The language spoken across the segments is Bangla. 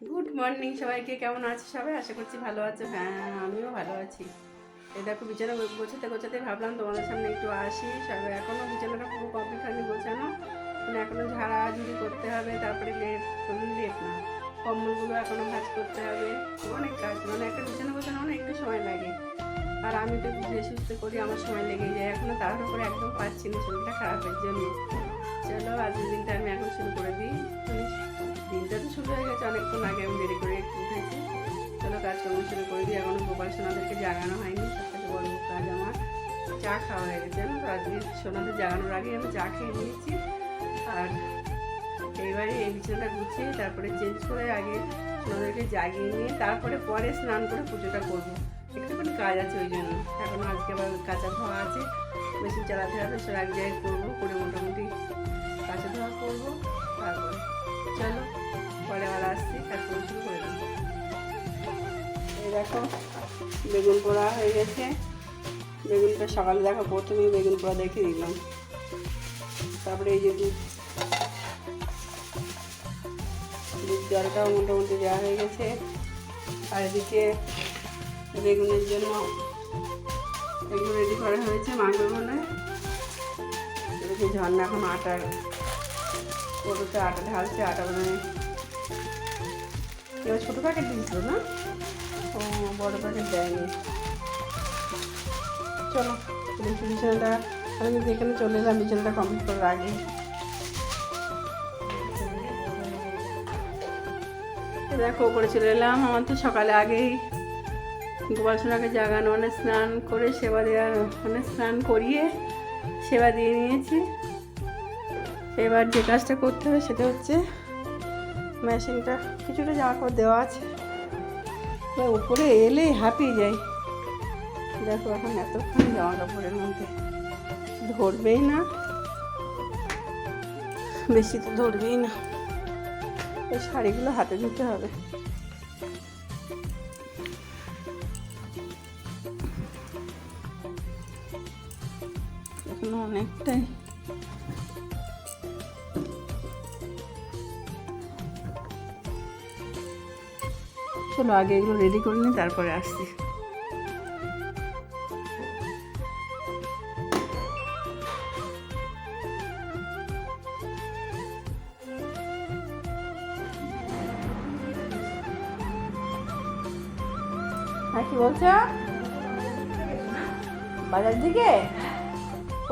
গুড মর্নিং সবাইকে। কেমন আছে সবাই? আশা করছি ভালো আছে। হ্যাঁ আমিও ভালো আছি। এই দেখো, বিছানা গোছাতে গোছাতে ভাবলাম তোমাদের সামনে একটু আসি। সবাই এখনও বিছানাটা পুরো কমপ্লিট হয়নি গোছানো। মানে এখনও ঝাড়াঝুড়ি করতে হবে, তারপরে লেপ লেপ না। কম্বলগুলো এখনও ভাজ করতে হবে। অনেক কাজ। মানে একটা বিছানা গোছানো অনেক একটু সময় লাগে। আর আমি তো ধীরে সুস্থ করি, আমার সময় লেগে যায়। এখনও তাড়াহুড়ো করে একদম পাচ্ছি না, শরীরটা খারাপের জন্য। চলো, আজকের দিনটা আমি এখন শুরু করে দিই। দিনটা তো শুরু হয়ে গেছে, অনেকক্ষণ আগে আমি দেরি করে একটু উঠেছি। চলো কাজকর্ম শুরু করে দিই এখনও গোপাল সোনাদেরকে জাগানো হয়নি সব থেকে বড় কাজ আমার চা খাওয়া হয়ে গেছে তো? আজকে সোনাদের জাগানোর আগে আমি চা খেয়ে নিয়েছি। আর এইবারে এই বিছানাটা গুছিয়ে তারপরে চেঞ্জ করে আগে সোনাদেরকে জাগিয়ে নিয়ে তারপরে পরে স্নান করে পুজোটা করব। একটুখানি কাজ আছে ওই জন্য। এখন আজকে আবার কাঁচা ধোয়া আছে, মেশিন চালাতে হবে, সে এক জায়গায় করব, করে মোটামুটি কাঁচা ধোয়া করব, তারপরে চলো পরে আবার আসছি করে শুরু করে দেবো। দেখো, বেগুন পোড়া হয়ে গেছে। বেগুনটা সকালে দেখো, প্রথমেই বেগুন পোড়া দেখে দিলাম তারপরে এই যে দুধ। দুধ জলটাও মোটামুটি দেওয়া হয়ে গেছে। আর এদিকে বেগুনের জন্য এগুলো রেডি করা হয়েছে মাংস বলে ঝর্ণা এখন আটার ওটাতে আটা ঢালছে আটা মানে এবার ছোটো প্যাকেট দিয়েছিল না? ও, বড় প্যাকেট দেয়নি। চলো বিছানাটা, আমি কিন্তু এখানে চলে এলাম, বিছানাটা কমপ্লিট করার আগে। দেখো উপরে চলে এলাম। আমার তো সকালে আগেই গোপাল সোনাকে জাগানো অনেক স্নান করে সেবা দেওয়ার অনেক স্নান করিয়ে সেবা দিয়ে নিয়েছি। এবার যে কাজটা করতে হবে সেটা হচ্ছে মেশিনটা কিছুটা জামা কাপড় দেওয়া আছে। এবার উপরে এলেই হাঁপিয়ে যাই। দেখো এখন এতক্ষণ জামা কাপড়ের মধ্যে। ধরবেই না। বেশি তো ধরবেই না। এই শাড়িগুলো হাতে দিতে হবে। এখনও অনেকটাই চলো, আগে এগুলো রেডি করে নিই, তারপরে আসছি। হ্যাঁ কি বলছো? বাজার দিকে?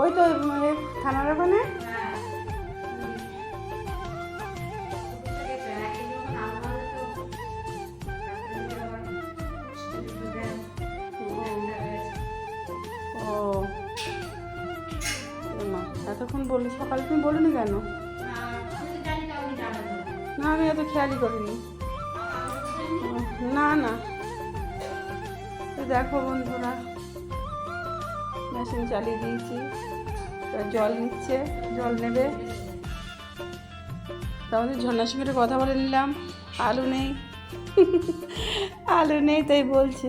ওই তো থানার ওখানে? বললি, সকালে তুমি বলিনি কেন? না, আমি এত খেয়ালই করিনি। না না। দেখো বন্ধুরা, মেশিন চালিয়ে দিয়েছি। জল নিচ্ছে, জল নেবে। তাহলে ঝর্ণার সঙ্গে কথা বলে নিলাম। আলু নেই। আলু নেই, তাই বলছে।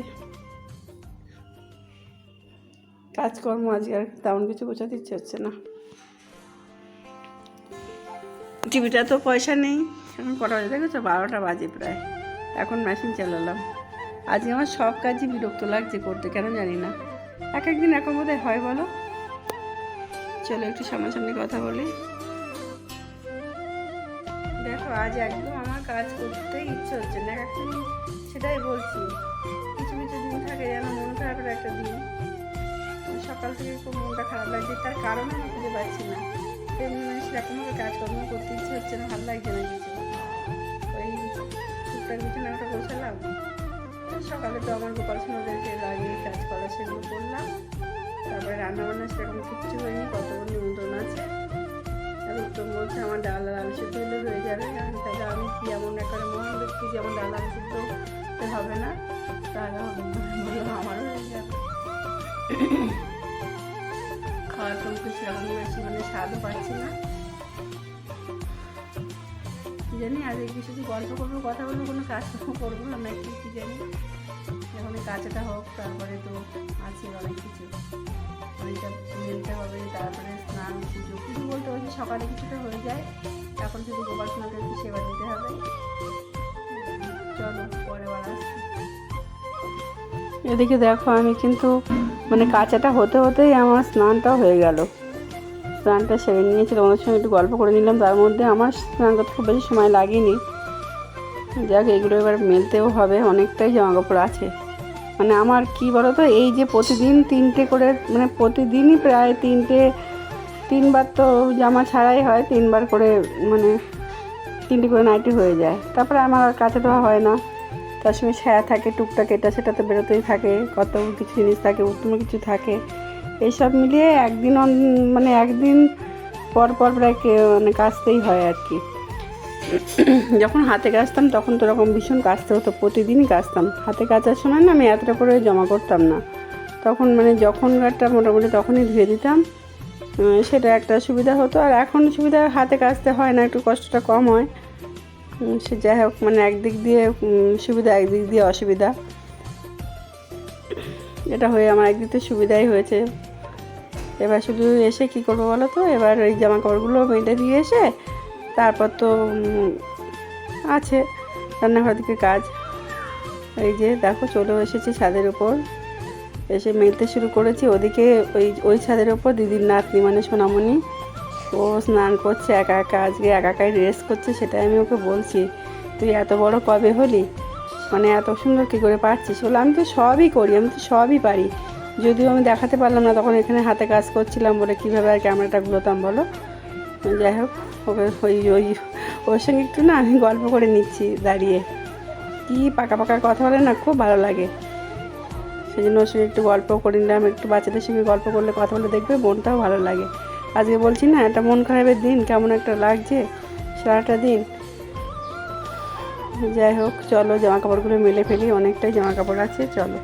কাজকর্ম আজকে আর তেমন কিছু বোঝাতে ইচ্ছে হচ্ছে না। টিভিটা তো পয়সা নেই। এখন কটা বাজে? দেখেছ? বারোটা বাজে প্রায়। এখন মেশিন চালালাম। আজকে আমার সব কাজই বিরক্ত লাগছে করতে, কেন জানি না। এক একদিন এখন বোধহয় হয়, বলো? চলো একটু সামনাসামনি কথা বলি। দেখো, আজ একদম আমার কাজ করতে ইচ্ছে হচ্ছে না। এখন সেটাই বলছি। কিছু কিছু দিন থাকে, যেন মন খারাপের একটা দিন। সকাল থেকে খুব মনটা খারাপ লাগছে। তার কারণে আমি খুঁজে পাচ্ছি না। এমনি সেরকমভাবে কাজকর্ম করতে ইচ্ছে হচ্ছে না, ভালো লাগছে না কিছু। ওই টুকটাক বিছানা ওটা গোছালাম। সকালে তো আমার গোপাল সোনাদেরকে লাগিয়ে কাজ করা সেগুলো করলাম। তারপরে রান্নাবান্না সেরকম কিচ্ছু হয়নি কতগুলো নিমন্ত্রণ আছে। আর উত্তম বলছে আমার ডাল আর আলু সেদ্ধ হলে হয়ে যাবে। আমি তাহলে আমি কি এমন একেবারে মহান ব্যক্তি যে আমার ডাল আলু সেদ্ধ হবে না? তাহলে বললাম আমারও হয়ে যাবে। খাওয়ার কোনো কিছু সেরকম বেশি মানে স্বাদও পাচ্ছি না। জানি আজকে কি শুধু গল্প করব, কথা বলব, কোনো কাজ করব না, নাকি কি জানি। এখন কাজটা হোক, তারপরে তো আছে অনেক কিছু। অনেকটা মেলতে হবে, তারপরে স্নান, পুজো পুজো বলতে যে সকালে কিছুটা হয়ে যায়, এখন শুধু গোপাল সোনাকে একটু সেবা দিতে হবে। চলো, পরে আসছি। এদিকে দেখো, আমি কিন্তু মানে কাঁচাটা হতে হতেই আমার স্নানটাও হয়ে গেল। স্নানটা সেরে নিয়েছি তোমাদের সঙ্গে একটু গল্প করে নিলাম। তার মধ্যে আমার স্নান করতে খুব বেশি সময় লাগেনি। যাক, এগুলো এবার মেলতেও হবে। অনেকটাই জামা কাপড় আছে। মানে আমার কি তো এই যে প্রতিদিন তিনটে করে মানে প্রতিদিনই প্রায় তিনটে, তিনবার তো জামা ছাড়াই হয়, তিনবার করে মানে তিনটে করে নাইটি হয়ে যায়। তারপরে আমার আর কাছে দেওয়া হয় না। তার সঙ্গে ছায়া থাকে, টুকটাক এটা সেটা তো বেরোতেই থাকে। কত কিছু জিনিস থাকে, উত্তম কিছু থাকে। এইসব মিলিয়ে একদিন মানে একদিন পর পর প্রায় মানে কাচতেই হয় আর কি। যখন হাতে কাচতাম তখন তো এরকম ভীষণ কাচতে হতো, প্রতিদিনই কাচতাম হাতে কাচার সময় না আমি এতটা করে জমা করতাম না। তখন মানে যখনকারটা মোটামুটি তখনই ধুয়ে দিতাম সেটা একটা সুবিধা হতো। আর এখন সুবিধা হাতে কাচতে হয় না, একটু কষ্টটা কম হয়। সে যাই হোক মানে একদিক দিয়ে সুবিধা, একদিক দিয়ে অসুবিধা। এটা হয়ে আমার একদিক সুবিধাই হয়েছে। এবার শুধু এসে কি করব বলো তো? এবার ওই জামা কাপড়গুলো মেটে দিয়ে এসে তারপর তো আছে রান্নাঘর দিকে কাজ। এই যে দেখো চলেও এসেছি ছাদের উপর। এসে মেলতে শুরু করেছি। ওদিকে ওই ওই ছাদের ওপর দিদির নাতনি মানে সোনামণি, ও স্নান করছে একা একা। আজকে একা একাই রেস্ট করছে, সেটাই আমি ওকে বলছি। তুই এত বড় কবে হলি? মানে এত সুন্দর কী করে পারছিস? বলে আমি তো সবই করি, আমি তো সবই পারি। যদিও আমি দেখাতে পারলাম না তখন এখানে হাতে কাজ করছিলাম বলে কীভাবে আর ক্যামেরাটা ঘুরোতাম বলো। যাই হোক, ওকে ওই ওই, ওর সঙ্গে একটু না আমি গল্প করে নিচ্ছি দাঁড়িয়ে। কি পাকা পাকা কথা বলে না, খুব ভালো লাগে। সেই জন্য ওর সঙ্গে একটু গল্প করে নিলাম, একটু বাচ্চাদের সঙ্গে গল্প করলে, কথা বলে দেখবে, মনটাও ভালো লাগে। আজকে বলছি না, একটা মন খারাপের দিন, কেমন একটা লাগছে সারাটা দিন। যাই হোক, চলো জামা কাপড়গুলো মেলে ফেলি, অনেকটাই জামা কাপড় আছে, চলো।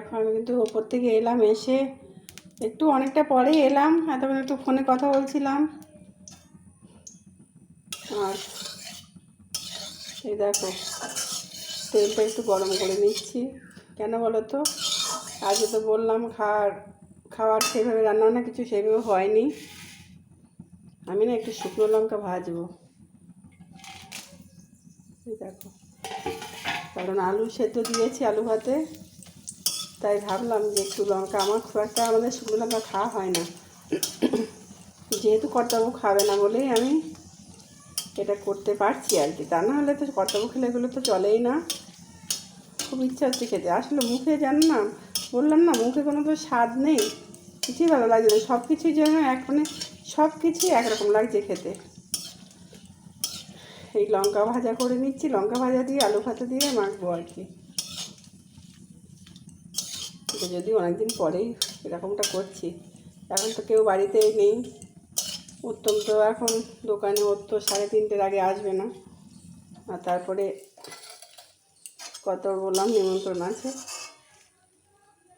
দেখো আমি কিন্তু ওপর থেকে এলাম এসে একটু অনেকটা পরেই এলাম, এতক্ষণ একটু ফোনে কথা বলছিলাম। আর এই দেখো, তেলটা একটু গরম করে নিচ্ছি। কেন বলো তো? আজকে তো বললাম খাওয়ার খাওয়ার সেভাবে রান্না না কিছু সেভাবে হয়নি। আমি না একটু শুকনো লঙ্কা ভাজবো। দেখো, কারণ আলু সেদ্ধ দিয়েছি আলু ভাতে। তাই ভাবলাম যে একটু লঙ্কা, আমার খুব একটা আমাদের শুকনো লঙ্কা খাওয়া হয় না। যেহেতু কর্তাবু খাবে না বলেই আমি এটা করতে পারছি আর কি। তা না হলে তো কর্তাবু খেলে এগুলো তো চলেই না। খুব ইচ্ছা হচ্ছে খেতে। আসলে মুখে জানো না, বললাম না মুখে কোনো তো স্বাদ নেই। কিছুই ভালো লাগছে না। সব কিছুই যেন এক মানে সব কিছুই একরকম লাগছে খেতে। এই লঙ্কা ভাজা করে নিচ্ছি। লঙ্কা ভাজা দিয়ে, আলু ভাতে দিয়ে মাখবো আর কি। যদি অনেকদিন পরেই এরকমটা করছি। এখন তো কেউ বাড়িতেই নেই। উত্তম তো এখন দোকানে, ওর তো সাড়ে তিনটের আগে আসবে না। আর তারপরে কত বললাম, নিমন্ত্রণ আছে।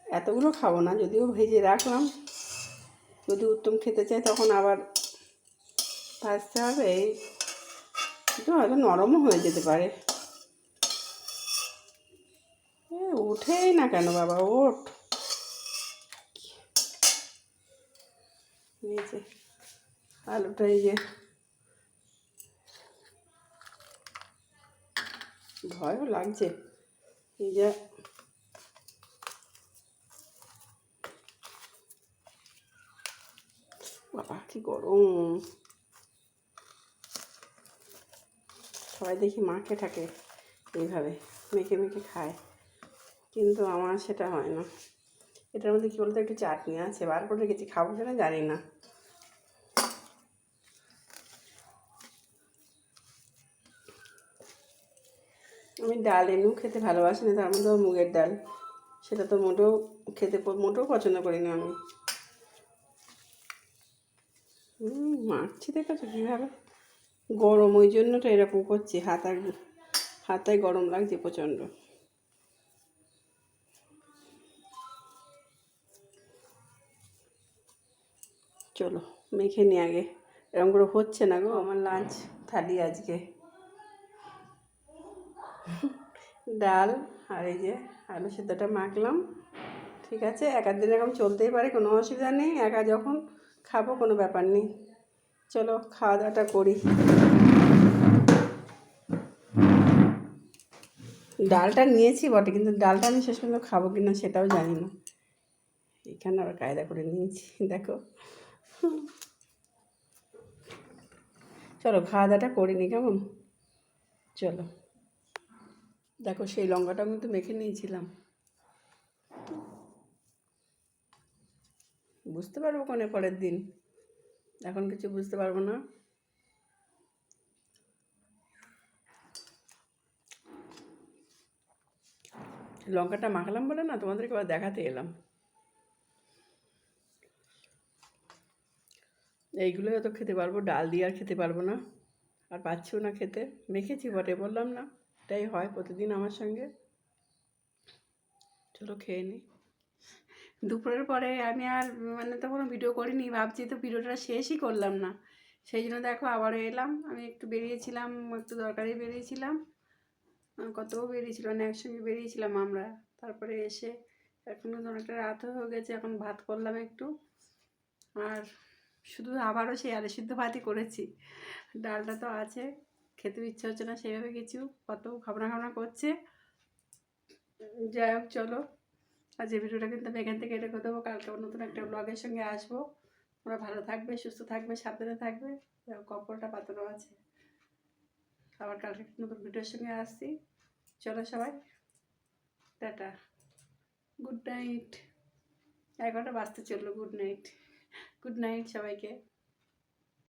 এতগুলো খাব না, যদিও ভেজে রাখলাম। যদি উত্তম খেতে চায় তখন আবার ভাজতে হবে। এই একটু হয়তো নরমও হয়ে যেতে পারে। উঠেই না কেন বাবা, ওঠ। যে আলুটা এই যে। ভয়ও লাগছে। এই যে। বাবা, কি গরম। সবাই দেখি মাখে থাকে এইভাবে, মেখে মেখে খায়। কিন্তু আমার সেটা হয় না। এটার মধ্যে কী বলতো, একটু চাটনি আছে। বার করে রেখেছি। খাব কিনা জানি না। আমি ডাল এমনিও খেতে ভালোবাসি না, তার মধ্যে মুগের ডাল। সেটা তো মোটেও খেতে মোটেও পছন্দ করি না আমি। মারছি দেখেছ কীভাবে? গরম, ওই জন্য তো এরকম করছি, হাতায় হাতায় গরম লাগছে প্রচণ্ড। চলো, মেখে নি আগে। এরকম করে হচ্ছে না গো, আমার লাঞ্চ থালি আজকে। ডাল আর এই যে আলু সেদ্ধটা মাখলাম, ঠিক আছে? এক দিন এরকম চলতেই পারে, কোনো অসুবিধা নেই। একা যখন খাব, কোনো ব্যাপার নেই। চলো খাওয়া দাওয়াটা করি। ডালটা নিয়েছি বটে, কিন্তু ডালটা আমি শেষ পর্যন্ত খাব কি না সেটাও জানি না। এখানে আবার কায়দা করে নিয়েছি, দেখো। চলো খাওয়া দাওয়াটা করিনি কেমন? চলো। দেখো সেই লঙ্কাটাও কিন্তু মেখে নিয়েছিলাম। বুঝতে পারব কোনে পরের দিন। এখন কিছু বুঝতে পারব না। লঙ্কাটা মাখলাম বলে না, তোমাদেরকে আবার দেখাতে এলাম। এইগুলো হয়তো খেতে পারব, ডাল দিয়ে আর খেতে পারব না। আর পাচ্ছিও না খেতে, মেখেছি বটে, বললাম না। এটাই হয় প্রতিদিন আমার সঙ্গে। চলো খেয়ে নিই দুপুরের পরে আমি আর মানে তো কোনো ভিডিও করিনি, ভাবছি তো ভিডিওটা শেষই করলাম না। সেই জন্য দেখো আবারও এলাম। আমি একটু বেরিয়েছিলাম, একটু দরকারি বেরিয়েছিলাম। কতও বেরিয়েছিল না, একসঙ্গে বেরিয়েছিলাম আমরা। তারপরে এসে এখন অনেকটা রাত হয়ে গেছে, এখন ভাত করলাম একটু। আর শুধু আবারও সেই আলু সিদ্ধ ভাতই করেছি। ডালটা তো আছে। খেতে ইচ্ছে হচ্ছে না সেইভাবে কিছু, কত খাবনা খাবনা করছে। যাই হোক, চলো। আজ এই ভিডিওটা কিন্তু আমি এখান থেকে রেখে দেবো, কালকে নতুন একটা ব্লগের সঙ্গে আসব। ওরা ভালো থাকবে, সুস্থ থাকবে, সাবধানে থাকবে। দেখো কপলটা পাতানো আছে। আবার কালকে নতুন ভিডিওর সঙ্গে আসছি। চলো সবাই, টাটা। গুড নাইট এগারোটা বাজতে চলল গুড নাইট গুড নাইট সবাইকে।